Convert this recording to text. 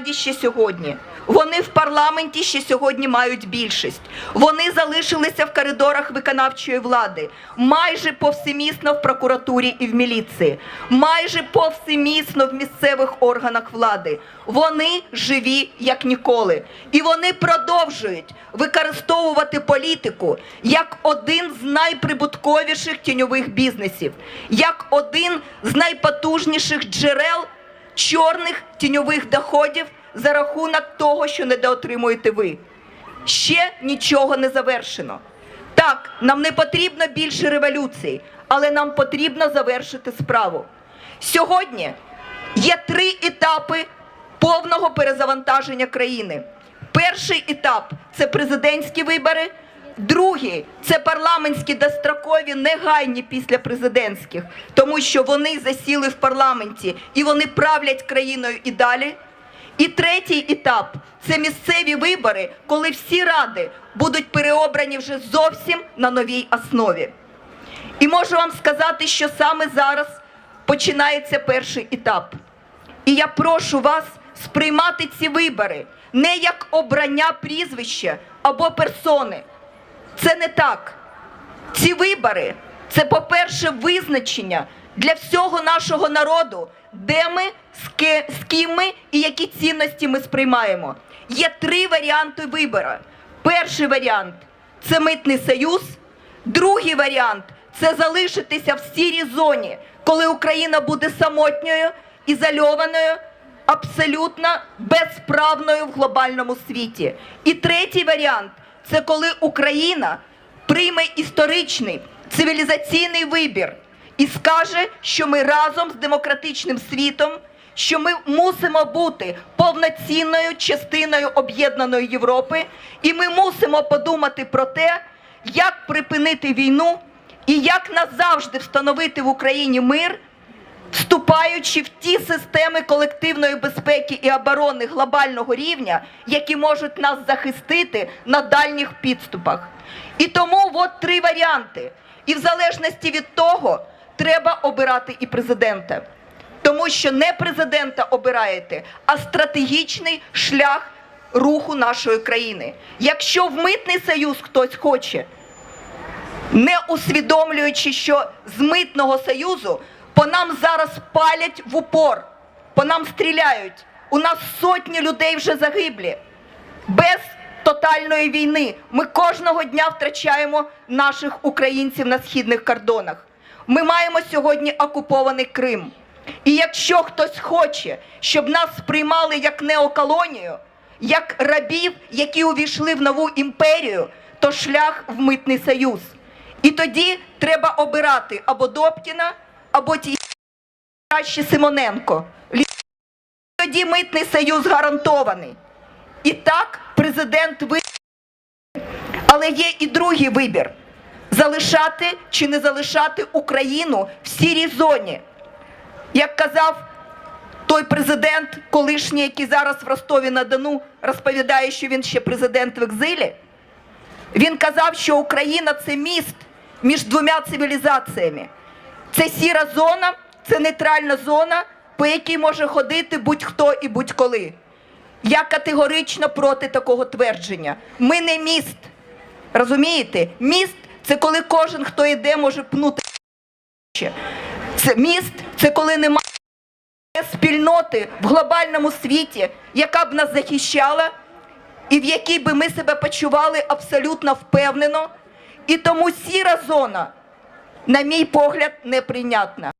владі ще сьогодні. Вони в парламенті ще сьогодні мають більшість. Вони залишилися в коридорах виконавчої влади, майже повсемісно в прокуратурі і в міліції, майже повсемісно в місцевих органах влади. Вони живі як ніколи, і вони продовжують використовувати політику як один з найприбутковіших тіньових бізнесів, як один з найпотужніших джерел чорних тіньових доходів за рахунок того, що недоотримуєте ви. Ще нічого не завершено. Так, нам не потрібно більше революції, але нам потрібно завершити справу. Сьогодні є три етапи повного перезавантаження країни. Перший етап це президентські вибори. Другий це парламентські дострокові негайні після президентських, тому що вони засіли в парламенті і вони правлять країною і далі. І третій етап це місцеві вибори, коли всі ради будуть переобрані вже зовсім на новій основі. І можу вам сказати, що саме зараз починається перший етап. І я прошу вас сприймати ці вибори не як обрання прізвища або персони. Це не так. Ці вибори це, по-перше, визначення для всього нашого народу, де ми, з ким ми і які цінності ми сприймаємо. Є три варіанти вибору. Перший варіант це митний союз. Другий варіант це залишитися в сірій зоні, коли Україна буде самотньою, ізольованою, абсолютно безправною в глобальному світі. І третій варіант це коли Україна прийме історичний цивілізаційний вибір і скаже, що ми разом з демократичним світом, що ми мусимо бути повноцінною частиною об'єднаної Європи, і ми мусимо подумати про те, як припинити війну і як назавжди встановити в Україні мир вступаючи в ті системи колективної безпеки і оборони глобального рівня, які можуть нас захистити на дальніх підступах. І тому от три варіанти. І в залежності від того треба обирати і президента. Тому що не президента обираєте, а стратегічний шлях руху нашої країни. Якщо в митний союз хтось хоче, не усвідомлюючи, що з митного союзу по нам зараз палять в упор, по нам стріляють. У нас сотні людей вже загиблі. Без тотальної війни ми кожного дня втрачаємо наших українців на східних кордонах. Ми маємо сьогодні окупований Крим. І якщо хтось хоче, щоб нас сприймали як неоколонію, як рабів, які увійшли в нову імперію, то шлях в митний союз. І тоді треба обирати або Добкіна, або ті краще Симоненко. Тоді митний союз гарантований. І так президент ви. Але є і другий вибір: залишати чи не залишати Україну в сірій зоні. Як казав той президент, колишній, який зараз в Ростові на Дону розповідає, що він ще президент в екзилі. Він казав, що Україна це міст між двома цивілізаціями. Це сіра зона, це нейтральна зона, по якій може ходити будь-хто і будь-коли. Я категорично проти такого твердження. Ми не міст. Розумієте? Міст це коли кожен, хто йде, може пнути. Це міст це коли немає спільноти в глобальному світі, яка б нас захищала, і в якій би ми себе почували абсолютно впевнено. І тому сіра зона, на мій погляд, неприйнятна.